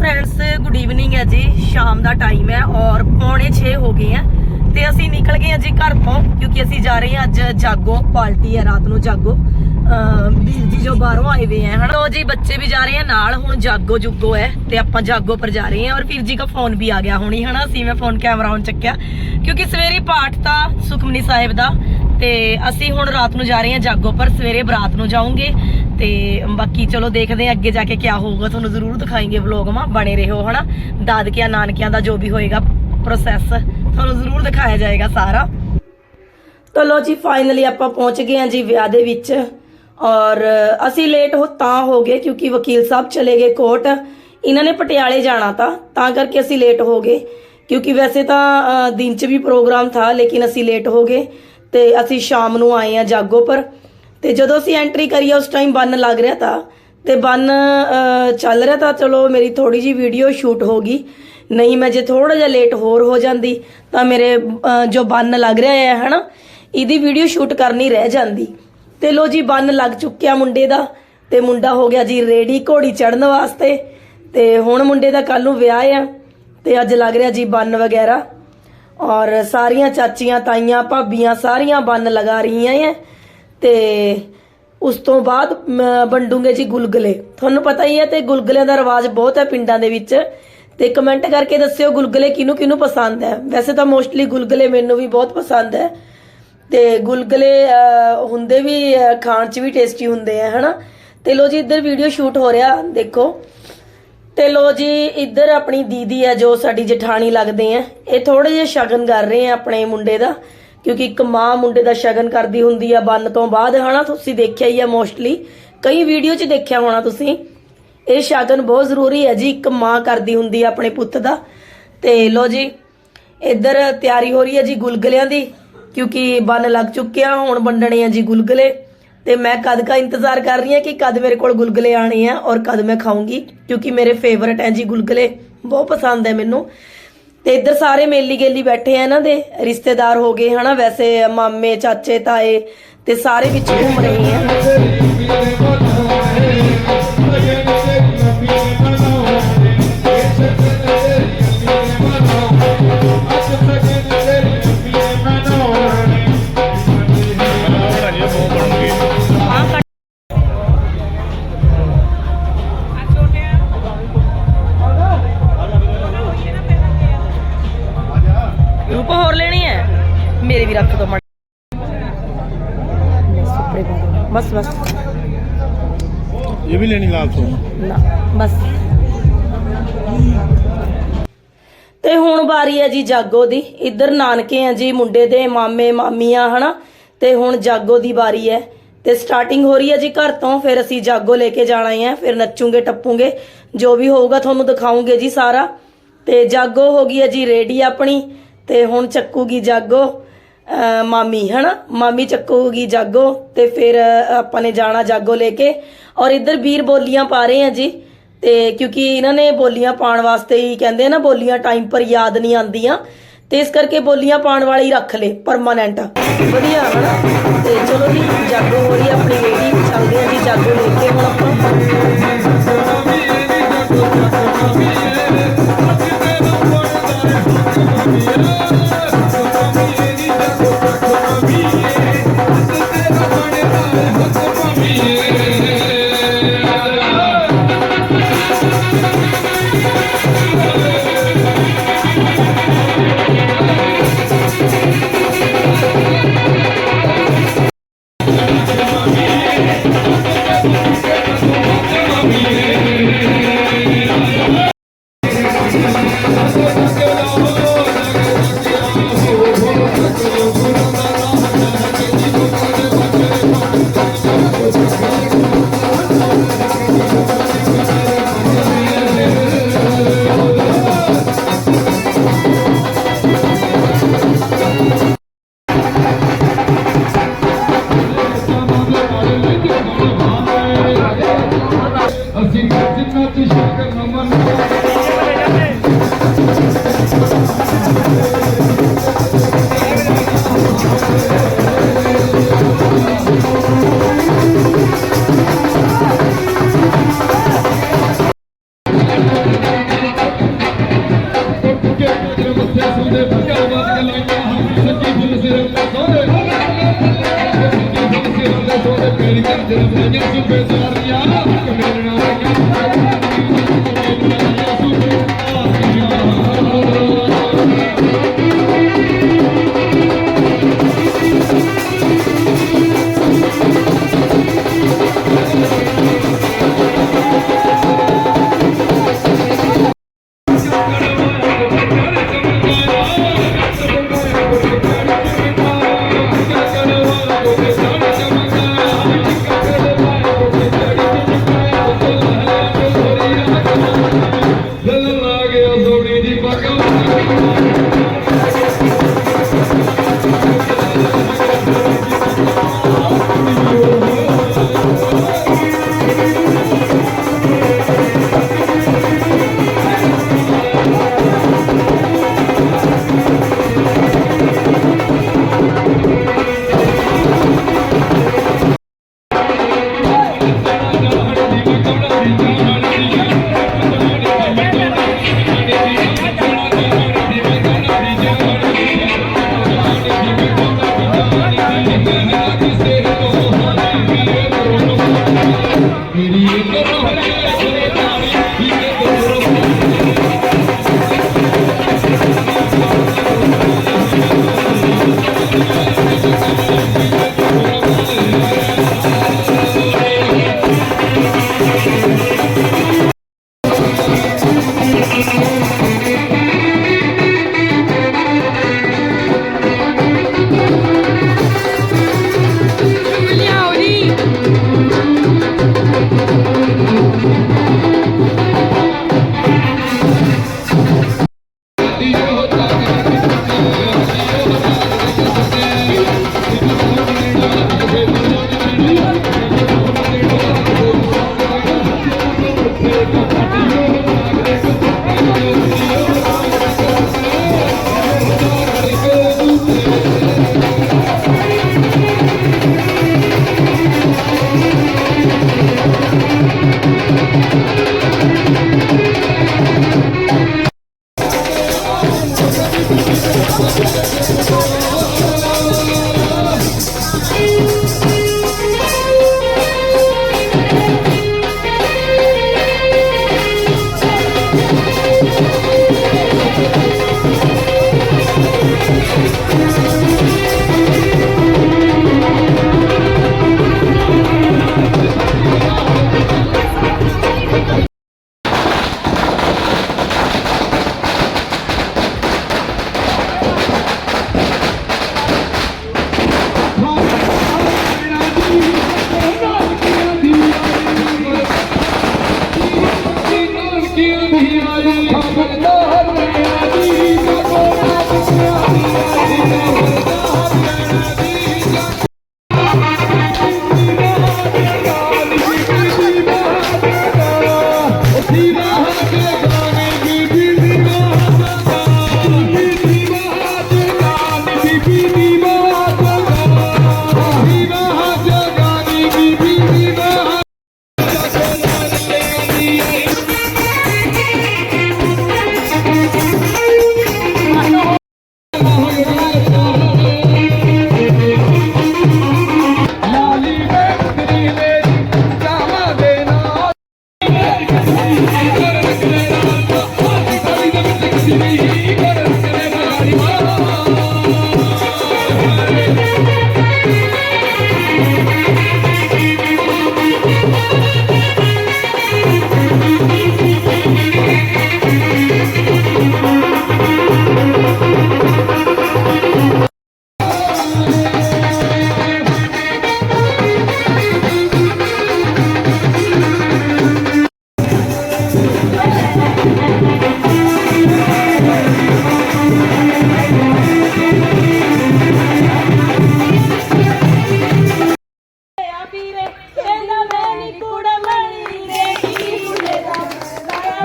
Friends good evening ਹੈ ਜੀ। ਸ਼ਾਮ ਦਾ ਟਾਈਮ ਹੈ ਔਰ ਪੌਣੇ 6 ਹੋ ਗਏ ਆ ਤੇ ਅਸੀਂ ਨਿਕਲ ਗਏ ਹਾਂ ਜੀ ਘਰ ਤੋਂ, ਕਿਉਂਕਿ ਅਸੀਂ ਜਾ ਰਹੇ ਹਾਂ ਅੱਜ ਜਾਗੋ, ਪਾਰਟੀ ਹੈ, ਰਾਤ ਨੂੰ ਜਾਗੋ। ਵੀਰ ਜੀ ਜੋ ਬਾਹਰੋਂ ਆਏ ਹੋਏ ਹੈ, ਹਨਾ? ਲੋ ਜੀ, ਬੱਚੇ ਵੀ ਜਾ ਰਹੇ ਆ ਨਾਲ ਹੁਣ ਜਾਗੋ ਜੁਗੋ ਹੈ ਤੇ ਆਪਾਂ ਜਾਗੋ ਪਰ ਜਾ ਰਹੇ ਹਾਂ। ਔਰ ਵੀਰ ਜੀ ਦਾ ਫੋਨ ਵੀ ਆ ਗਿਆ ਹੁਣੀ, ਹਨਾ? ਅਸੀਂ ਮੈਂ ਫੋਨ ਕੈਮਰਾ ਔਨ ਚੱਕਿਆ। ਕਿਉਂਕਿ ਸਵੇਰੇ ਪਾਠ ਤਾਂ ਸੁਖਮਨੀ ਸਾਹਿਬ ਦਾ, ਤੇ ਅਸੀਂ ਹੁਣ ਰਾਤ ਨੂੰ ਜਾ ਰਹੇ ਹਾਂ ਜਾਗੋ ਪਰ ਸਵੇਰੇ ਬਰਾਤ ਨੂੰ ਜਾਵਾਂਗੇ ਤੇ ਬਾਕੀ ਚਲੋ ਦੇਖਦੇ ਹਾਂ ਅੱਗੇ ਜਾ ਕੇ ਕੀ ਹੋਊਗਾ। ਤੁਹਾਨੂੰ ਜ਼ਰੂਰ ਦਿਖਾਏਂਗੇ ਵਲੌਗ ਮਾ ਬਣੇ ਰਹੋ, ਹਨਾ? ਦਾਦਕਿਆਂ, ਨਾਨਕਿਆਂ ਦਾ ਜੋ ਵੀ ਹੋਏਗਾ ਪ੍ਰੋਸੈਸ ਤੁਹਾਨੂੰ ਜ਼ਰੂਰ ਦਿਖਾਇਆ ਜਾਏਗਾ ਸਾਰਾ। ਤਾਂ ਲੋ ਜੀ ਫਾਈਨਲੀ ਆਪਾਂ ਪਹੁੰਚ ਗਏ ਹਾਂ ਜੀ ਵਿਆਹ ਦੇ ਵਿੱਚ। ਔਰ ਅਸੀਂ ਲੇਟ ਹੋ ਤਾਂ ਹੋ ਗਏ ਕਿਉਂਕਿ ਵਕੀਲ ਸਾਹਿਬ ਚਲੇ ਗਏ ਕੋਰਟ ਇਹਨਾਂ ਨੇ ਪਟਿਆਲੇ ਜਾਣਾ ਤਾਂ ਤਾਂ ਕਰਕੇ ਅਸੀਂ ਲੇਟ ਹੋ ਗਏ। ਕਿਉਂਕਿ ਵੈਸੇ ਤਾਂ ਦਿਨ 'ਚ ਵੀ ਪ੍ਰੋਗਰਾਮ ਥਾ, ਲੇਕਿਨ ਅਸੀਂ ਲੇਟ ਹੋ ਗਏ। ਤੇ ਅਸੀਂ ਸ਼ਾਮ ਨੂੰ ਆਏ ਆ ਜਾਗੋ ਪਰ। ਤੇ ਜਦੋਂ ਅਸੀਂ ਐਂਟਰੀ ਕਰੀ ਉਸ ਟਾਈਮ ਬੰਨ ਲੱਗ ਰਿਹਾ ਤਾਂ। ਤੇ ਬੰਨ ਚੱਲ ਰਿਹਾ ਤਾਂ ਚਲੋ ਮੇਰੀ ਥੋੜੀ ਜੀ ਵੀਡੀਓ ਸ਼ੂਟ ਹੋ ਗਈ। ਨਹੀਂ, ਮੈਂ ਜੇ ਥੋੜਾ ਜਿਹਾ ਲੇਟ ਹੋਰ ਹੋ ਜਾਂਦੀ, ਤਾਂ ਮੇਰੇ ਜੋ ਬੰਨ ਲੱਗ ਰਿਹਾ ਹੈ, ਹਨਾ, ਇਹਦੀ ਵੀਡੀਓ ਸ਼ੂਟ ਕਰਨੀ ਰਹਿ ਜਾਂਦੀ। ਤੇ ਲੋ ਜੀ, ਬੰਨ ਲੱਗ ਚੁੱਕਿਆ ਮੁੰਡੇ ਦਾ। ਤੇ ਮੁੰਡਾ ਹੋ ਗਿਆ ਜੀ ਰੇਡੀ ਘੋੜੀ ਚੜਨ ਵਾਸਤੇ। ਤੇ ਹੁਣ ਮੁੰਡੇ ਦਾ ਕੱਲ ਨੂੰ ਵਿਆਹ ਆ। ਤੇ ਅੱਜ ਲੱਗ ਰਿਹਾ ਜੀ ਬੰਨ ਵਗੈਰਾ। ਔਰ ਸਾਰੀਆਂ ਚਾਚੀਆਂ ਤਾਈਆਂ ਭਾਬੀਆਂ ਸਾਰੀਆਂ ਬੰਨ ਲਗਾ ਰਹੀਆਂ ਐ ਤੇ ਉਸ ਤੋਂ ਬਾਅਦ ਵੰਡੂਗੇ ਜੀ ਗੁਲਗਲੇ। ਤੁਹਾਨੂੰ ਪਤਾ ਹੀ ਹੈ ਤੇ ਗੁਲਗਲਿਆਂ ਦਾ ਰਿਵਾਜ ਬਹੁਤ ਹੈ ਪਿੰਡਾਂ ਦੇ ਵਿੱਚ। ਤੇ ਕਮੈਂਟ ਕਰਕੇ ਦੱਸਿਓ ਗੁਲਗਲੇ ਕਿਹਨੂੰ ਕਿਹਨੂੰ ਪਸੰਦ ਹੈ। ਵੈਸੇ ਤਾਂ ਮੋਸਟਲੀ ਗੁਲਗਲੇ ਮੈਨੂੰ ਵੀ ਬਹੁਤ ਪਸੰਦ ਹੈ। ਤੇ ਗੁਲਗਲੇ ਹੁੰਦੇ ਵੀ ਖਾਣ 'ਚ ਵੀ ਟੇਸਟੀ ਹੁੰਦੇ ਆ, ਹਨਾ? ਤੇ ਲੋ ਜੀ, ਇੱਧਰ ਵੀਡੀਓ ਸ਼ੂਟ ਹੋ ਰਿਹਾ, ਦੇਖੋ। ਤੇ ਲੋ ਜੀ, ਇੱਧਰ ਆਪਣੀ ਦੀਦੀ ਹੈ ਜੋ ਸਾਡੀ ਜਠਾਣੀ ਲੱਗਦੇ ਆ। ਇਹ ਥੋੜੇ ਜਿਹਾ ਸ਼ਗਨ ਕਰ ਰਹੇ ਆ ਆਪਣੇ ਮੁੰਡੇ ਦਾ। ਕਿਉਂਕਿ ਇੱਕ ਮਾਂ ਮੁੰਡੇ ਦਾ ਸ਼ਗਨ ਕਰਦੀ ਹੁੰਦੀ ਆ ਬੰਨ ਤੋਂ ਬਾਅਦ, ਹਨਾ? ਤੁਸੀਂ ਦੇਖਿਆ ਹੀ ਆ ਮੋਸਟਲੀ ਕਈ ਵੀਡੀਓ 'ਚ ਦੇਖਿਆ ਹੋਣਾ ਤੁਸੀਂ। ਇਹ ਸ਼ਗਨ ਬਹੁਤ ਜ਼ਰੂਰੀ ਹੈ ਜੀ, ਇੱਕ ਮਾਂ ਕਰਦੀ ਹੁੰਦੀ ਆ ਆਪਣੇ ਪੁੱਤ ਦਾ। ਤੇ ਲੋ ਜੀ, ਇੱਧਰ ਤਿਆਰੀ ਹੋ ਰਹੀ ਹੈ ਜੀ ਗੁਲਗਲਿਆਂ ਦੀ, ਕਿਉਂਕਿ ਬੰਨ ਲੱਗ ਚੁੱਕਿਆ ਹੁਣ ਵੰਡਣੇ ਆ ਜੀ ਗੁਲਗਲੇ। ਤੇ ਮੈਂ ਕਦ ਦਾ ਇੰਤਜ਼ਾਰ ਕਰ ਰਹੀ ਹਾਂ ਕਿ ਕਦ ਮੇਰੇ ਕੋਲ ਗੁਲਗਲੇ ਆਣੇ ਆ ਔਰ ਕਦ ਮੈਂ ਖਾਊਂਗੀ, ਕਿਉਂਕਿ ਮੇਰੇ ਫੇਵਰਟ ਹੈ ਜੀ ਗੁਲਗਲੇ। ਬਹੁਤ ਪਸੰਦ ਹੈ ਮੈਨੂੰ। ਤੇ ਇੱਧਰ ਸਾਰੇ ਮੇਲੀ ਗੇਲੀ ਬੈਠੇ ਆ ਇਹਨਾਂ ਦੇ, ਰਿਸ਼ਤੇਦਾਰ ਹੋ ਗਏ, ਹਨਾ, ਵੈਸੇ ਮਾਮੇ, ਚਾਚੇ, ਤਾਏ ਤੇ ਸਾਰੇ ਵਿੱਚ ਘੁੰਮ ਰਹੇ ਆ। ਸੁਪਰੇ ਪਾ ਦਿਓ। ਬਸ ਬਸ ये भी लेनी लाल सो ਨਾ ਬਸ ਤੇ ਹੁਣ ਵਾਰੀ ਹੈ ਜੀ ਜਾਗੋ ਦੀ ਇੱਧਰ ਨਾਨਕੇ ਆ ਜੀ ਮੁੰਡੇ ਦੇ ਮਾਮੇ ਮਾਮੀਆਂ ਹਨਾ ਤੇ ਹੁਣ ਜਾਗੋ ਦੀ ਵਾਰੀ ਹੈ ਤੇ ਸਟਾਰਟਿੰਗ ਹੋ ਰਹੀ ਹੈ ਜੀ ਘਰ ਤੋਂ ਫਿਰ ਅਸੀਂ ਜਾਗੋ ਲੈ ਕੇ ਜਾਣਾ ਹੈ ਫਿਰ ਨੱਚੂਗੇ ਟੱਪੂਗੇ ਜੋ ਵੀ ਹੋਊਗਾ ਤੁਹਾਨੂੰ ਦਿਖਾਉਂਗੇ ਜੀ ਸਾਰਾ ਤੇ ਜਾਗੋ ਹੋ ਗਈ ਹੈ ਜੀ ਰੈਡੀ ਆਪਣੀ ਤੇ ਹੁਣ ਚੱਕੂਗੀ ਜਾਗੋ ਅਹ ਮਾਮੀ, ਹਨਾ? ਮਾਮੀ ਚੱਕੂਗੀ ਜਾਗੋ ਤੇ ਫਿਰ ਆਪਾਂ ਨੇ ਜਾਣਾ ਜਾਗੋ ਲੈ ਕੇ। ਔਰ ਇੱਧਰ ਵੀਰ ਬੋਲੀਆਂ ਪਾ ਰਹੇ ਆ ਜੀ। ਤੇ ਕਿਉਂਕਿ ਇਹਨਾਂ ਨੇ ਬੋਲੀਆਂ ਪਾਉਣ ਵਾਸਤੇ ਹੀ ਕਹਿੰਦੇ ਆ ਨਾ, ਬੋਲੀਆਂ ਟਾਈਮ ਪਰ ਯਾਦ ਨਹੀਂ ਆਉਂਦੀਆਂ। ਤੇ ਇਸ ਕਰਕੇ ਬੋਲੀਆਂ ਪਾਉਣ ਵਾਲੇ ਹੀ ਰੱਖ ਲੇ ਪਰਮਾਨੈਂਟ ਵਧੀਆ, ਹਨਾ? ਤੇ ਚਲੋ ਜੀ, ਜਾਗੋ ਹੋ ਰਹੀ ਆਪਣੀ ਰੇਡੀ ਚੱਲਦੇ ਆ ਜੀ, ਜਾਗੋ ਲੈ ਕੇ ਹੁਣ ਆਪਾਂ। ਅਸੀਂ ਜਸੂ ਦੇ ਭੁੱਖਾ ਬਾਤ ਲਾਈਆਂ ਹਮ ਸੱਚੀ ਦਿਲ ਸਿਰ ਸੋਹਣੇ ਸੱਚੀ ਦਿਲ ਸਿਰ ਸੋਹਣੇ ਪੇੜ ਕਰ ਜਨਮ ਜਸੂ ਪੇ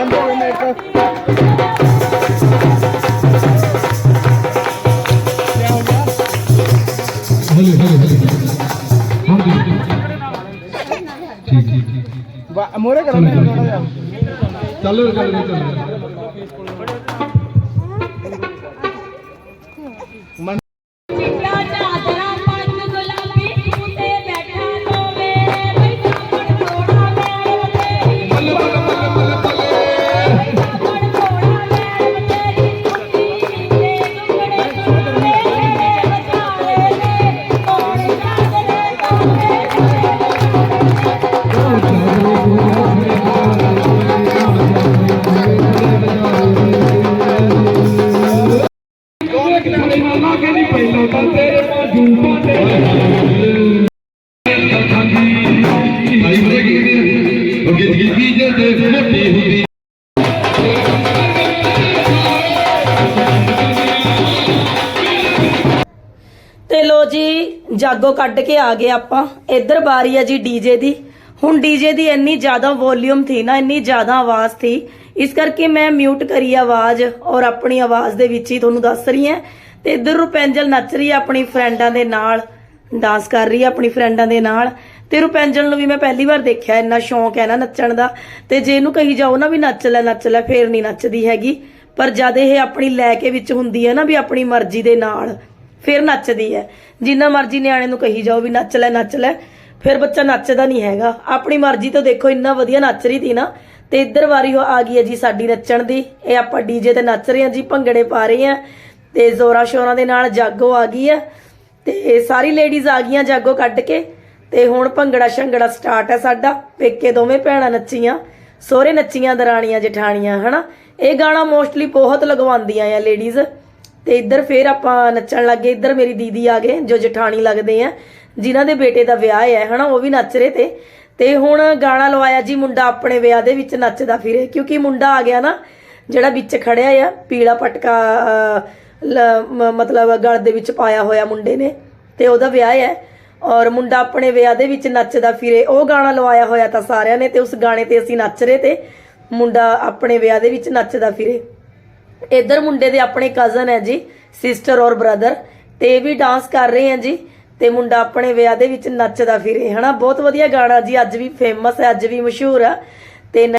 ਬੰਦ ਹੋ ਗਏ ਨੇ ਇੱਕ ਕਹਿੰਦੀ ਪਹਿਲਾਂ ਤਾਂ ਤੇਰੇ ਮਾਜੂ ਪਾਟੇ ਆਈ ਬਰੇਕੀ ਉਹ ਕੀ ਜੇ ਤੇ ਮੋਟੀ ਹੁੰਦੀ। ਤੇ ਲੋ ਜੀ, ਜਾਗੋ ਕੱਢ ਕੇ ਆ ਗਏ ਆਪਾਂ। ਇੱਧਰ ਬਾਰੀ ਆ ਜੀ ਡੀਜੇ ਦੀ। ਹੁਣ ਡੀਜੇ ਦੀ ਇੰਨੀ ਜ਼ਿਆਦਾ ਵੋਲਿਊਮ ਥੀ ਨਾ, ਇੰਨੀ ਜ਼ਿਆਦਾ ਆਵਾਜ਼ ਥੀ। ਇਸ ਕਰਕੇ ਮੈਂ ਮਿਊਟ ਕਰੀ ਆਵਾਜ਼ ਔਰ ਆਪਣੀ ਆਵਾਜ਼ ਦੇ ਵਿੱਚ ਹੀ ਤੁਹਾਨੂੰ ਦੱਸ ਰਹੀ ਹਾਂ। ਤੇ ਇਧਰ ਰੁਪੈਂਜਲ ਨੱਚ ਰਹੀ ਹੈ ਆਪਣੀ ਫਰੈਂਡਾਂ ਦੇ ਨਾਲ ਡਾਂਸ ਕਰ ਰਹੀ ਹੈ ਆਪਣੀ ਫਰੈਂਡਾਂ ਦੇ ਨਾਲ। ਤੇ ਰੁਪੈਂਜਲ ਨੂੰ ਵੀ ਮੈਂ ਪਹਿਲੀ ਵਾਰ ਦੇਖਿਆ, ਇੰਨਾ ਸ਼ੌਂਕ ਹੈ ਨਾ ਨੱਚਣ ਦਾ। ਤੇ ਜੇ ਇਹਨੂੰ ਕਹੀ ਜਾਓ ਨਾ ਵੀ ਨੱਚ ਲੈ ਨੱਚ ਲੈ, ਫੇਰ ਨਹੀਂ ਨੱਚਦੀ ਹੈਗੀ। ਪਰ ਜਦ ਇਹ ਆਪਣੀ ਲੈ ਕੇ ਵਿੱਚ ਹੁੰਦੀ ਹੈ ਨਾ ਵੀ ਆਪਣੀ ਮਰਜ਼ੀ ਦੇ ਨਾਲ, ਫਿਰ ਨੱਚਦੀ ਹੈ। ਜਿੰਨਾ ਮਰਜ਼ੀ ਨਿਆਣੇ ਨੂੰ ਕਹੀ ਜਾਓ ਵੀ ਨੱਚ ਲੈ ਨੱਚ ਲੈ, ਫਿਰ ਬੱਚਾ ਨੱਚਦਾ ਨਹੀਂ ਹੈਗਾ। ਆਪਣੀ ਮਰਜ਼ੀ ਤੋਂ ਦੇਖੋ, ਇੰਨਾ ਵਧੀਆ ਨੱਚ ਰਹੀ ਸੀ ਨਾ। ਤੇ ਇੱਧਰ ਵਾਰੀ ਉਹ ਆ ਗਈ ਹੈ ਜੀ ਸਾਡੀ ਨੱਚਣ ਦੀ। ਇਹ ਆਪਾਂ ਡੀਜੇ ਤੇ ਨੱਚ ਰਹੇ ਹਾਂ ਜੀ, ਭੰਗੜੇ ਪਾ ਰਹੇ ਹਾਂ। ਤੇ ਜ਼ੋਰਾ ਸ਼ੋਰਾਂ ਦੇ ਨਾਲ ਜਾਗੋ ਆ ਗਈ ਆ ਤੇ ਸਾਰੀ ਲੇਡੀਜ਼ ਆ ਗਈਆਂ ਜਾਗੋ ਕੱਢ ਕੇ ਤੇ ਹੁਣ ਭੰਗੜਾ ਸ਼ੰਗੜਾ ਸਟਾਰਟ ਹੈ ਸਾਡਾ। ਪੇਕੇ ਦੋਵੇਂ ਭੈਣਾਂ ਨੱਚੀਆਂ, ਸੋਹਰੇ ਨੱਚੀਆਂ, ਦਰਾਣੀਆਂ, ਜਠਾਣੀਆਂ, ਹਨਾ? ਇਹ ਗਾਣਾ ਮੋਸਟਲੀ ਬਹੁਤ ਲਗਵਾਉਂਦੀਆਂ ਆ ਲੇਡੀਜ਼ ਤੇ ਇੱਧਰ ਫੇਰ ਆਪਾਂ ਨੱਚਣ ਲੱਗੇ ਇੱਧਰ ਮੇਰੀ ਦੀਦੀ ਆ ਗਏ, ਜੋ ਜਠਾਣੀ ਲੱਗਦੇ ਆ, ਜਿਨ੍ਹਾਂ ਦੇ ਬੇਟੇ ਦਾ ਵਿਆਹ ਹੈ ਹਨਾ? ਉਹ ਵੀ ਨੱਚ ਰਹੇ ਤੇ। ਤੇ ਹੁਣ ਗਾਣਾ ਲਵਾਇਆ ਜੀ ਮੁੰਡਾ ਆਪਣੇ ਵਿਆਹ ਦੇ ਵਿੱਚ ਨੱਚਦਾ ਫਿਰੇ। ਕਿਉਂਕਿ ਮੁੰਡਾ ਆ ਗਿਆ ਨਾ, ਜਿਹੜਾ ਵਿੱਚ ਖੜਿਆ ਆ, ਪੀਲਾ ਪਟਕਾ ਮਤਲਬ ਗਲ ਦੇ ਵਿੱਚ ਪਾਇਆ ਹੋਇਆ ਮੁੰਡੇ ਨੇ, ਤੇ ਉਹਦਾ ਵਿਆਹ ਹੈ। ਔਰ ਮੁੰਡਾ ਆਪਣੇ ਵਿਆਹ ਦੇ ਵਿੱਚ ਨੱਚਦਾ ਫਿਰੇ, ਉਹ ਗਾਣਾ ਲਵਾਇਆ ਹੋਇਆ ਤਾਂ ਸਾਰਿਆਂ ਨੇ, ਤੇ ਉਸ ਗਾਣੇ ਤੇ ਅਸੀਂ ਨੱਚ ਰਹੇ ਤੇ ਮੁੰਡਾ ਆਪਣੇ ਵਿਆਹ ਦੇ ਵਿੱਚ ਨੱਚਦਾ ਫਿਰੇ। ਇੱਧਰ ਮੁੰਡੇ ਦੇ ਆਪਣੇ ਕਜ਼ਨ ਹੈ ਜੀ ਸਿਸਟਰ ਔਰ ਬ੍ਰਦਰ ਤੇ ਵੀ ਡਾਂਸ ਕਰ ਰਹੇ ਹੈ ਜੀ, ਤੇ ਮੁੰਡਾ ਆਪਣੇ ਵਿਆਹ ਦੇ ਵਿੱਚ ਨੱਚਦਾ ਫਿਰੇ। ਹਨਾ, ਬਹੁਤ ਵਧੀਆ ਗਾਣਾ ਜੀ, ਅੱਜ ਵੀ ਫੇਮਸ ਹੈ, ਅੱਜ ਵੀ ਮਸ਼ਹੂਰ ਆ।